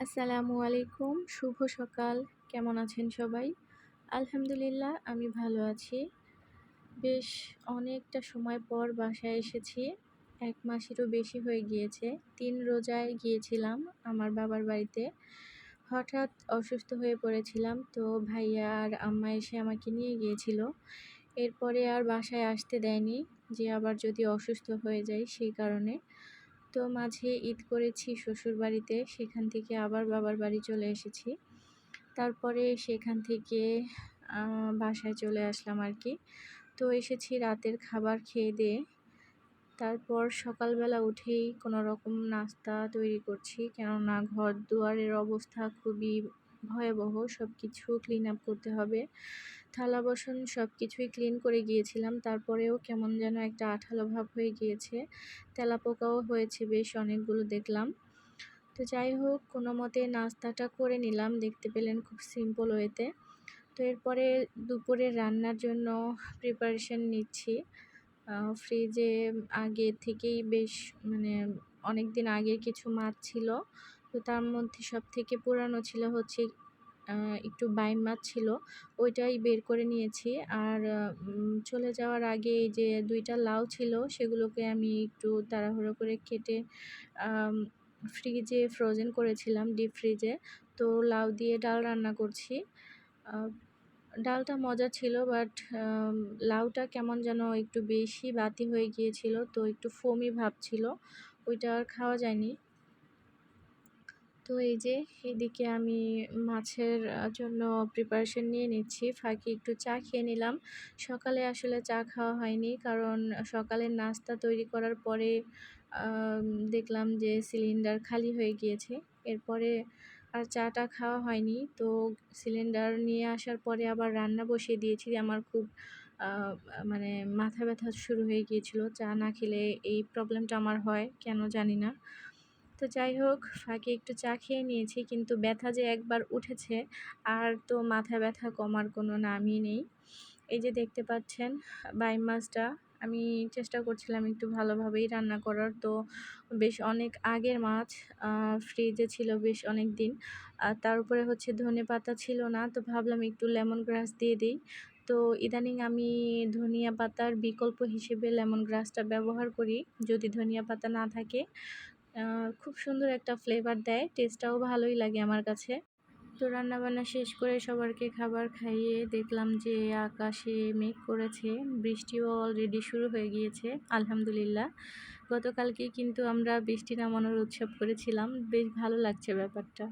আসসালামু আলাইকুম, শুভ সকাল। কেমন আছেন সবাই? আলহামদুলিল্লাহ, আমি ভালো আছি। বেশ অনেকটা সময় পর বাসায় এসেছি। এক মাসেরও বেশি হয়ে গিয়েছে। তিন রোজায় গিয়েছিলাম আমার বাবার বাড়িতে। হঠাৎ অসুস্থ হয়ে পড়েছিলাম, তো ভাইয়া আর আম্মা এসে আমাকে নিয়ে গিয়েছিল। এরপরে আর বাসায় আসতে দেয়নি। যে আবার যদি অসুস্থ হয়ে যায় সেই কারণে। তো মাঝে ঈদ করেছি শ্বশুর বাড়িতে সেখান থেকে আবার বাবার বাড়ি চলে এসেছি। তারপরে সেখান থেকে বাসায় চলে আসলাম আর কি তো এসেছি রাতের খাবার খেয়ে দিয়ে। তারপর সকালবেলা উঠেই কোনো রকম নাস্তা তৈরি করছি, কেননা ঘর দুয়ারের অবস্থা খুবই ভয়াবহ সব কিছু ক্লিন আপ করতে হবে। থালা বাসন সব কিছুই ক্লিন করে গিয়েছিলাম। তারপরেও কেমন যেন একটা আঠালো ভাব হয়ে গিয়েছে। তেলাপোকাও হয়েছে বেশ, অনেকগুলো দেখলাম। তো যাই হোক, কোনো মতে নাস্তাটা করে নিলাম। দেখতে পেলেন খুব সিম্পল ওয়েতে তো। এরপরে দুপুরে রান্নার জন্য প্রিপারেশন নিচ্ছি। ফ্রিজে আগে থেকেই বেশ মানে অনেক দিন আগের কিছু মাছ ছিল। তো তার মধ্যে সব থেকে পুরানো ছিল হচ্ছে একটু বাইম মাছ ছিল, ওইটাই বের করে নিয়েছি। আর চলে যাওয়ার আগে এই যে দুইটা লাউ ছিল, সেগুলোকে আমি একটু তাড়াহুড়ো করে কেটে ফ্রিজে ফ্রোজেন করেছিলাম ডিপ ফ্রিজে তো লাউ দিয়ে ডাল রান্না করছি। ডালটা মজা ছিল বাট লাউটা কেমন যেন একটু বেশি বাতি হয়ে গিয়েছিল, তো একটু ফোমি ভাব ছিল। ওইটা আর খাওয়া যায়নি। তো এই যে এদিকে আমি মাছের জন্য প্রিপারেশন নিয়ে নিচ্ছি। ফাঁকি একটু চা খেয়ে নিলাম। সকালে আসলে চা খাওয়া হয়নি কারণ সকালের নাস্তা তৈরি করার পরে দেখলাম যে সিলিন্ডার খালি হয়ে গিয়েছে। এরপরে আর চাটা খাওয়া হয়নি তো সিলিন্ডার নিয়ে আসার পরে আবার রান্না বসিয়ে দিয়েছি। আমার খুব মানে মাথা ব্যথা শুরু হয়ে গিয়েছিল। চা না খেলে এই প্রবলেমটা আমার হয়, কেন জানি না। তো যাই হোক, ফাঁকে একটু চা খেয়ে নিয়েছি কিন্তু ব্যথা যে একবার উঠেছে আর তো মাথা ব্যথা কমার কোনো নামই নেই। এই যে দেখতে পাচ্ছেন বাইম মাছটা। আমি চেষ্টা করছিলাম একটু ভালোভাবেই রান্না করার। তো বেশ অনেক আগের মাছ ফ্রিজে ছিল বেশ অনেক দিন আর তার উপরে হচ্ছে ধনে পাতা ছিল না, তো ভাবলাম একটু লেমন গ্রাস দিয়ে দিই। তো ইদানিং আমি ধনিয়া পাতার বিকল্প হিসেবে লেমন গ্রাসটা ব্যবহার করি। যদি ধনিয়া পাতা না থাকে খুব সুন্দর একটা ফ্লেভার দেয়। টেস্টটাও ভালোই লাগে আমার কাছে। তো রান্নাবান্না শেষ করে সবারকে খাবার খাইয়ে দেখলাম যে আকাশে মেঘ করেছে। বৃষ্টিও অলরেডি শুরু হয়ে গিয়েছে, আলহামদুলিল্লাহ। গতকালকে কিন্তু আমরা বৃষ্টি নামানোর উৎসব করেছিলাম। বেশ ভালো লাগছে ব্যাপারটা।